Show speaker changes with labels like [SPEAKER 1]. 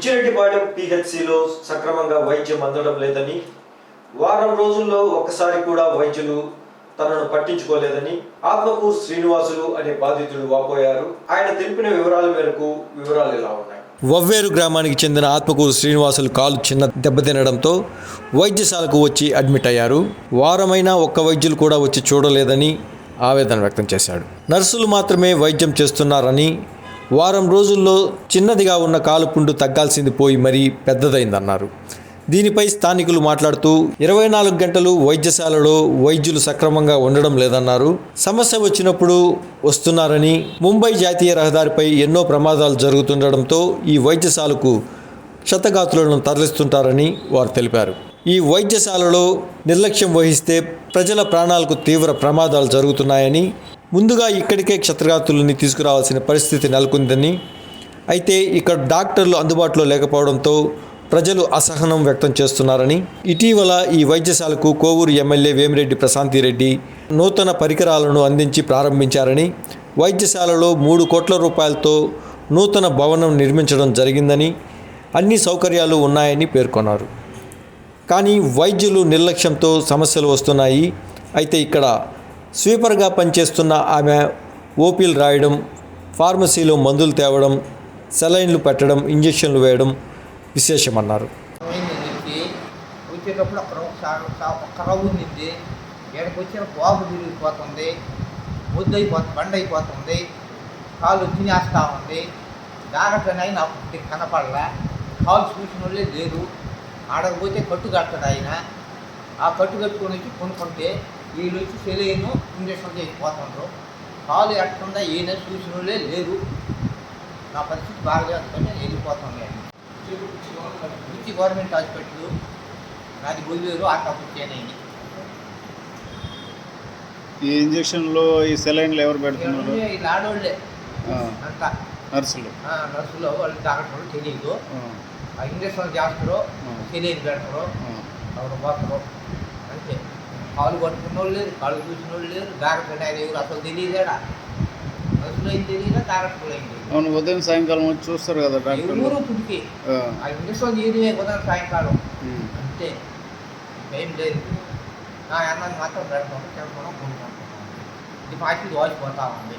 [SPEAKER 1] బుచ్చిరెడ్డిపాలెం పిహెచ్సిలో సక్రమంగా వైద్యం అందడం లేదని వారం రోజుల్లో ఒక్కసారి కూడా వైద్యులు తనను పట్టించుకోలేదని ఆత్మకూరు శ్రీనివాసులు అనే బాధితుడు వాపోయారు. ఆయన తెలిపిన వివరాల మేరకు వివరాలు ఇలా ఉన్నాయి. వవ్వేరు గ్రామానికి చెందిన ఆత్మకూరు శ్రీనివాసులు కాలు చిన్న దెబ్బతినడంతో వైద్యశాలకు వచ్చి అడ్మిట్ అయ్యారు. వారమైనా ఒక్క వైద్యులు కూడా వచ్చి చూడలేదని ఆవేదన వ్యక్తం చేశాడు. నర్సులు మాత్రమే వైద్యం చేస్తున్నారని వారం రోజుల్లో చిన్నదిగా ఉన్న కాలు పుండు తగ్గాల్సింది పోయి మరీ పెద్దదైందన్నారు. దీనిపై స్థానికులు మాట్లాడుతూ ఇరవై నాలుగు గంటలు వైద్యశాలలో వైద్యులు సక్రమంగా ఉండడం లేదన్నారు. సమస్య వచ్చినప్పుడు వస్తున్నారని ముంబై జాతీయ రహదారిపై ఎన్నో ప్రమాదాలు జరుగుతుండడంతో ఈ వైద్యశాలకు క్షతగాతులను తరలిస్తుంటారని వారు తెలిపారు. ఈ వైద్యశాలలో నిర్లక్ష్యం వహిస్తే ప్రజల ప్రాణాలకు తీవ్ర ప్రమాదాలు జరుగుతున్నాయని ముందుగా ఇక్కడికే క్షతగాతులని తీసుకురావాల్సిన పరిస్థితి నెలకొందని. అయితే ఇక్కడ డాక్టర్లు అందుబాటులో లేకపోవడంతో ప్రజలు అసహనం వ్యక్తం చేస్తున్నారని. ఇటీవల ఈ వైద్యశాలకు కోవూరు ఎమ్మెల్యే వేమిరెడ్డి ప్రశాంతిరెడ్డి నూతన పరికరాలను అందించి ప్రారంభించారని. వైద్యశాలలో మూడు కోట్ల రూపాయలతో నూతన భవనం నిర్మించడం జరిగిందని అన్ని సౌకర్యాలు ఉన్నాయని పేర్కొన్నారు. కానీ వైద్యులు నిర్లక్ష్యంతో సమస్యలు వస్తున్నాయి. అయితే ఇక్కడ స్వీపర్గా పనిచేస్తున్న ఆమె ఓపీలు రాయడం ఫార్మసీలో మందులు తేవడం సెలైన్లు పెట్టడం ఇంజెక్షన్లు వేయడం విశేషమన్నారు.
[SPEAKER 2] వచ్చేటప్పుడు అక్కడ ఒకసారి ఒక్క రవ్వు ఉండింది. ఇక్కడికి వచ్చిన బాబు తిరిగిపోతుంది ముద్దు అయిపోతుంది బండ అయిపోతుంది కాలు తినేస్తూ ఉంది. జాగ్రత్తని అయినా అప్పుడు కనపడలే. కాలు చూసిన వాళ్ళే లేరు. ఆడకు పోతే కట్టు కట్టడు ఆయన. ఆ కట్టు కట్టుకొని వచ్చి కొనుక్కుంటే వీళ్ళు వచ్చి సెలైను ఇంజక్షన్ చేసిపోతుండ్రు కాలు ఎట్టుందా ఈయన చూసిన వాళ్ళే లేరు. నా పరిస్థితి బాగా అందుకని వెళ్ళిపోతుంది రుచి గవర్నమెంట్ హాస్పిటల్ నాది గొల్లేరు ఆటోపచ్చేనని
[SPEAKER 3] ఈ ఇంజక్షన్లో ఈ సెలైన్లు ఎవరు పెడుతున్నారు?
[SPEAKER 2] వీళ్ళు ఆడోళ్ళే
[SPEAKER 3] ఆ,
[SPEAKER 2] అంతా.
[SPEAKER 3] నర్సులు.
[SPEAKER 2] ఆ, నర్సులు వాళ్ళు డాక్టర్లు తెలియదు.
[SPEAKER 3] ఆ,
[SPEAKER 2] ఇంజక్షన్ చేస్తారు. తెలియదు పెడతారు. ఎవరు పోతారు కాలు పట్టుకున్న వాళ్ళు లేరు కాళ్ళు చూసిన వాళ్ళు లేరు డాక్టర్ ఆయన ఎవరు అసలు తెలియదేడా? నర్సులు ఏం తెలియదా? డాక్టర్లు ఏం తెలియదు?
[SPEAKER 3] అవును ఉదయం సాయంకాలం వచ్చి చూస్తారు కదా డాక్టర్లు.
[SPEAKER 2] ఎవరు పుట్టికి
[SPEAKER 3] ఆ,
[SPEAKER 2] ఇంజక్షన్ ఉదయం సాయంకాలం. అంతే. ఏం లేదు. నా అన్నాన్ని మాత్రం పెడతాము తినకుండా కొనుక్కుంటున్నాం ఇది పాచి దోచిపోతా ఉంది.